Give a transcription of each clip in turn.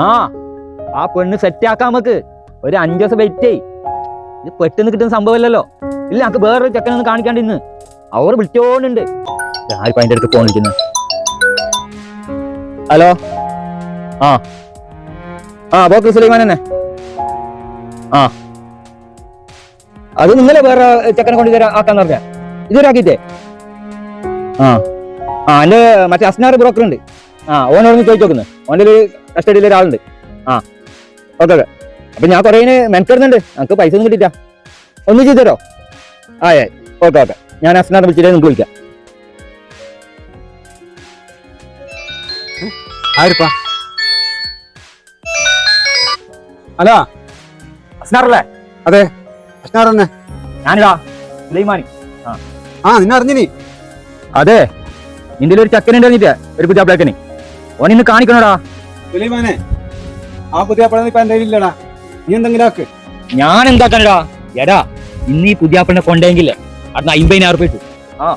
ആ ആ പെണ്ണ് സെറ്റ് ആക്കാം നമുക്ക് ഒരു അഞ്ചു ദിവസം വെയിറ്റ് ചെയ് ഇത് പെട്ടെന്ന് കിട്ടുന്ന സംഭവമല്ലല്ലോ. ഇല്ല നമുക്ക് വേറൊരു ചെക്കനൊന്നും കാണിക്കാണ്ട് ഇന്ന്. അവർ വിളിച്ചോണ്ടുണ്ട് ആരിപ്പോ അതിന്റെ അടുത്ത് ഫോൺ ഹലോ? ആ. ആ ബോക്കി സുലൈമാൻ തന്നെ. ആ. അത് നിങ്ങളെ വേറെ ചെക്കനെ കൊണ്ട് ഇതുവരെ ആക്കാന്ന് പറഞ്ഞ. ഇതുവരെ ആക്കിയിട്ടേ? ആ. ആ എന്റെ മറ്റേ അസ്നാർ ബ്രോക്കർ ഉണ്ട്. ആ ഓനോടൊന്ന് ചോദിച്ചു നോക്കുന്നു ഓന്റെ ഒരു കസ്റ്റഡിയിൽ ഒരാളുണ്ട്. ആ ഓക്കെ ഓക്കെ. അപ്പൊ ഞാൻ കുറേ മെനക്കെടുന്നുണ്ട് നമുക്ക് പൈസ ഒന്നും കിട്ടിയിട്ടാ ഒന്ന് ചെയ്തു തരോ? ആ ഏ ഓക്കെ ഓക്കെ. ഞാൻ അസ്നാർ വിളിച്ചിട്ട് നിങ്ങൾക്ക് വിളിക്കാം. ആരിപ്പാ? ഹലോ? അസ്നാറല്ലേ? അതെ. തന്നെ ഞാനിതാ സുലൈമാനി. ആ. നിന്നെ അറിഞ്ഞിനി? അതെ. നിന്റെ ഒരു ചക്കനുണ്ടായിരുന്നിട്ടേ ഒരു പുതിയ ഓൻ ഇന്ന് കാണിക്കണോടാ. സുലൈമാനെ ആ പുതിയ പഴം ഇപ്പൊ എന്റെ കയ്യിലില്ലടാ. നീ എന്തെങ്കിലും ആക്ക്. ഞാൻ എന്താക്കാനടാ? എടാ ഇന്ന് ഈ പുതിയ പെണ്ണെ കൊണ്ടെങ്കിൽ അവിടുന്ന് അമ്പതിനായിരം റുപ്യ ഇട്ടു ആ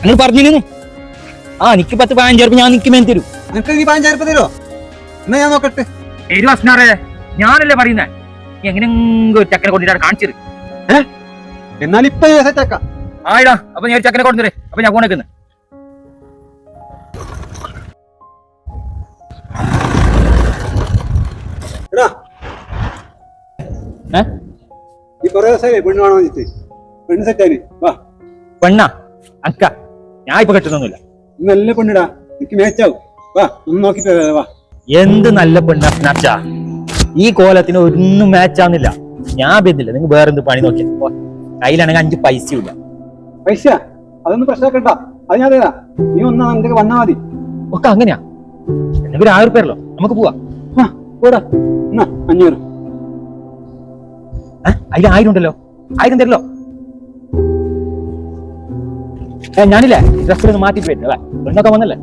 നിങ്ങൾ പറഞ്ഞിരുന്നു ആ നിക്ക് പത്ത് പതിനഞ്ചായിരം ഞാൻ നിക്ക് മേൻ തരൂ. നിനക്ക് നീ പതിനഞ്ചായിരം തരുമോ എന്നാ ഞാൻ നോക്കട്ടെ. അസ്നാറേ ഞാനല്ലേ പറയുന്നേ? നീ എങ്ങനെയെങ്കിലും ഒരു ചക്കനെ കൊണ്ടിട്ടാണ് കാണിച്ചത്? എന്നാൽ ഇപ്പൊ ആയിടാ അപ്പൊ ഞാൻ ചക്കനെ കൊണ്ടുവരേ അപ്പൊ ഞാൻ ഫോണേക്കുന്നു പെണ്ണ് അക്ക. ഞാൻ ഇപ്പൊ കെട്ടുന്നൊന്നുമില്ല. നല്ല പെണ്ണിടാ. എനിക്ക് മേച്ചാവും വാ ഒന്ന് നോക്കിട്ട് വാ. എന്ത് നല്ല പെണ്ണാ സ്നാച്ച ഈ കോലത്തിന് ഒന്നും മാച്ചാവുന്നില്ല ഞാൻ ബന്ധില്ല നിങ്ങൾ വേറെന്ത് പണി നോക്കിയാ? കയ്യിലാണെങ്കിൽ അഞ്ച് പൈസയും പൈസ? അതൊന്നും പ്രശ്നമാക്കണ്ട. അത് ഞാൻ തരാം. നീ ഒന്നാ നിന്റെ വന്നാ മതി. ഒക്കെ അങ്ങനെയാ. എന്തെങ്കിലും ആയിരം പേരല്ലോ നമുക്ക് പോവാ. പോടാ. എന്നാ അഞ്ഞൂറ്. അതിൽ ആയിരം ഉണ്ടല്ലോ ആയിരം തരല്ലോ ഏ ഞാനില്ലേ ഡ്രസ്സിൽ ഒന്ന് മാറ്റിട്ട് വരുന്നേ പെണ്ണൊക്കെ വന്നല്ലേ?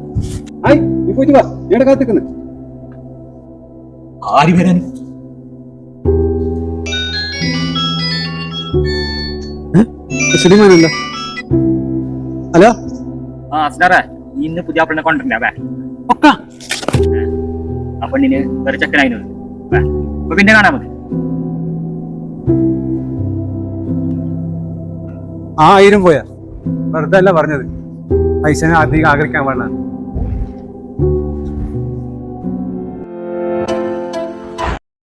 ആയി നീ പോയിട്ട് വാ. ഞാൻ കാത്തിക്കുന്നു ആര് വരാൻ? സുലൈമാനല്ല ഹലോ? ആ അസ്ലാറേ നീ ഇന്ന് പുതിയ പെണ്ണെ കൊണ്ടിട്ടില്ല വേ ഒക്ക ആ പെണ്ണിന് വേറെ ചെക്കനായിരുന്നു അപ്പൊ പിന്നെ കാണാൻ മതി ആ ആയിരം പോയാ. വെറുതെ അല്ല പറഞ്ഞത്. പൈസ അധികം ആഗ്രഹിക്കാൻ പാടില്ല.